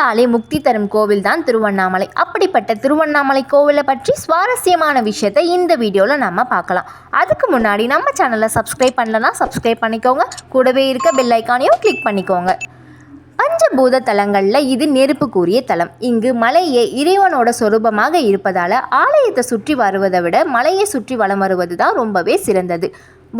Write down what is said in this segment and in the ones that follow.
நினைத்தாலே முக்தி தரும் கோவில் தான் திருவண்ணாமலை. அப்படிப்பட்ட திருவண்ணாமலை கோவிலை பற்றி சுவாரஸ்யமான விஷயத்தை இந்த வீடியோவில் நம்ம பார்க்கலாம். அதுக்கு முன்னாடி நம்ம சேனலை சப்ஸ்கிரைப் பண்ணலனா சப்ஸ்கிரைப் பண்ணிக்கோங்க. கூடவே இருக்க பெல் ஐக்கானையும் கிளிக் பண்ணிக்கோங்க. பஞ்சபூத தலங்களில் இது நெருப்புக்குரிய தலம். இங்கு மலையே இறைவனோட சொரூபமாக இருப்பதால் ஆலயத்தை சுற்றி வருவதை விட மலையை சுற்றி வலம் வருவது தான் ரொம்பவே சிறந்தது.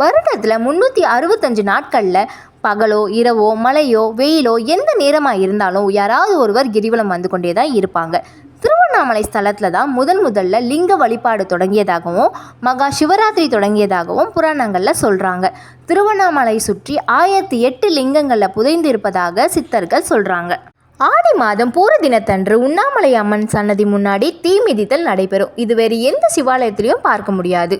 வருடத்தில் முந்நூற்றி அறுபத்தஞ்சு நாட்களில் பகலோ இரவோ மழையோ வெயிலோ எந்த நேரமாக இருந்தாலும் யாராவது ஒருவர் கிரிவலம் வந்து கொண்டே தான் இருப்பாங்க. திருவண்ணாமலை ஸ்தலத்தில் தான் முதன் முதல்ல லிங்க வழிபாடு தொடங்கியதாகவும் மகா சிவராத்திரி தொடங்கியதாகவும் புராணங்களில் சொல்கிறாங்க திருவண்ணாமலை சுற்றி ஆயிரத்தி எட்டு லிங்கங்களில் புதைந்து இருப்பதாக சித்தர்கள் சொல்கிறாங்க ஆடி மாதம் பூர தினத்தன்று உண்ணாமலை அம்மன் சன்னதி முன்னாடி தீ மிதித்தல் நடைபெறும். இது வேறு எந்த சிவாலயத்திலையும் பார்க்க முடியாது.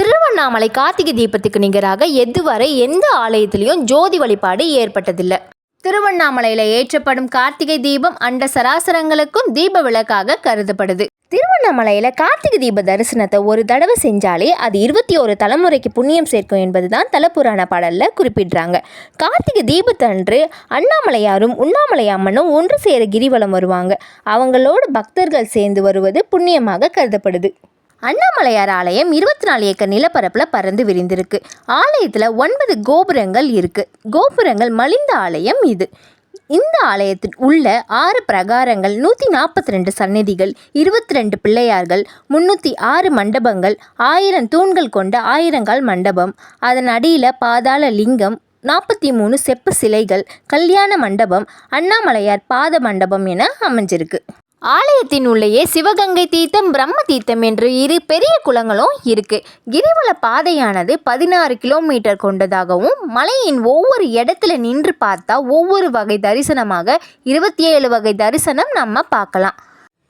திருவண்ணாமலை கார்த்திகை தீபத்துக்கு நிகராக எதுவரை எந்த ஆலயத்திலையும் ஜோதி வழிபாடு ஏற்பட்டதில்லை. திருவண்ணாமலையில் ஏற்றப்படும் கார்த்திகை தீபம் அண்ட சராசரங்களுக்கும் தீப விளக்காக கருதப்படுது. திருவண்ணாமலையில் கார்த்திகை தீப தரிசனத்தை ஒரு தடவை செஞ்சாலே அது இருபத்தி ஒரு தலைமுறைக்கு புண்ணியம் சேர்க்கும் என்பதுதான் தலப்புராண பாடலில் குறிப்பிடுறாங்க. கார்த்திகை தீபத்தன்று அண்ணாமலையாரும் உண்ணாமலை அம்மனும் ஒன்று சேர கிரிவலம் வருவாங்க. அவங்களோட பக்தர்கள் சேர்ந்து வருவது புண்ணியமாக கருதப்படுது. அண்ணாமலையார் ஆலயம் இருபத்தி நாலு ஏக்கர் நிலப்பரப்பில் பறந்து விரிந்திருக்கு. ஆலயத்தில் ஒன்பது கோபுரங்கள் இருக்குது கோபுரங்கள் மலிந்த ஆலயம் இது. இந்த ஆலயத்தில் உள்ள ஆறு பிரகாரங்கள் நூற்றி நாற்பத்தி ரெண்டு சன்னதிகள் இருபத்தி ரெண்டு பிள்ளையார்கள் முன்னூற்றி ஆறு மண்டபங்கள் ஆயிரம் தூண்கள் கொண்ட ஆயிரங்கால் மண்டபம் அதன் அடியில் பாதாள லிங்கம் நாற்பத்தி மூணு செப்பு சிலைகள் கல்யாண மண்டபம் அண்ணாமலையார் பாத மண்டபம் என அமைஞ்சிருக்கு. ஆலயத்தின் உள்ளேயே சிவகங்கை தீர்த்தம் பிரம்ம தீர்த்தம் என்று இரு பெரிய குளங்களும் இருக்கு. கிரிவல பாதையானது பதினாறு கிலோமீட்டர் கொண்டதாகவும் மலையின் ஒவ்வொரு இடத்துல நின்று பார்த்தா ஒவ்வொரு வகை தரிசனமாக இருபத்தி ஏழு வகை தரிசனம் நம்ம பார்க்கலாம்.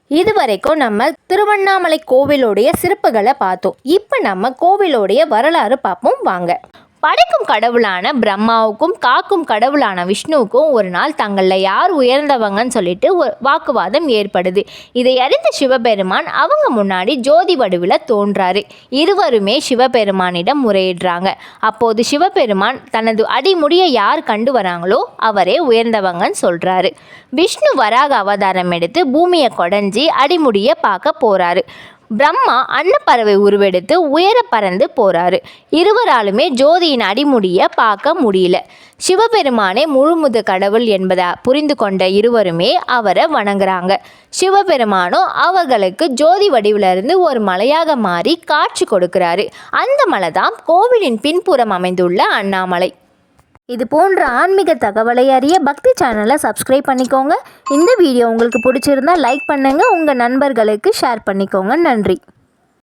இதுவரைக்கும் நம்ம திருவண்ணாமலை கோவிலோடைய சிறப்புகளை பார்த்தோம். இப்போ நம்ம கோவிலோடைய வரலாறு பார்ப்போம் வாங்க. படைக்கும் கடவுளான பிரம்மாவுக்கும் காக்கும் கடவுளான விஷ்ணுவுக்கும் ஒரு நாள் தங்களில் யார் உயர்ந்தவங்கன்னு சொல்லிட்டு வாக்குவாதம் ஏற்படுது. இதை அறிந்த சிவபெருமான் அவங்க முன்னாடி ஜோதி வடிவில் தோன்றாரு. இருவருமே சிவபெருமானிடம் முறையிடுறாங்க. அப்போது சிவபெருமான் தனது அடிமுடியை யார் கண்டு வராங்களோ அவரே உயர்ந்தவங்கன்னு சொல்கிறாரு விஷ்ணு வராக அவதாரம் எடுத்து பூமியை கொடைஞ்சி அடிமுடியை பார்க்க போகிறாரு பிரம்மா அன்னப்பறவை உருவெடுத்து உயர பறந்து போறாரு. இருவராலுமே ஜோதியின் அடிமுடியை பார்க்க முடியல. சிவபெருமானே முழுமுது கடவுள் என்பதை புரிந்து கொண்ட இருவருமே அவரை வணங்குறாங்க. சிவபெருமானும் அவர்களுக்கு ஜோதி வடிவிலிருந்து ஒரு மலையாக மாறி காட்சி கொடுக்கிறாரு. அந்த மலை தான் கோவிலின் பின்புறம் அமைந்துள்ள அண்ணாமலை. இது போன்ற ஆன்மீக தகவலை அறிய பக்தி சேனலை சப்ஸ்கிரைப் பண்ணிக்கோங்க. இந்த வீடியோ உங்களுக்கு பிடிச்சிருந்தா லைக் பண்ணுங்கள் உங்கள் நண்பர்களுக்கு ஷேர் பண்ணிக்கோங்க. நன்றி.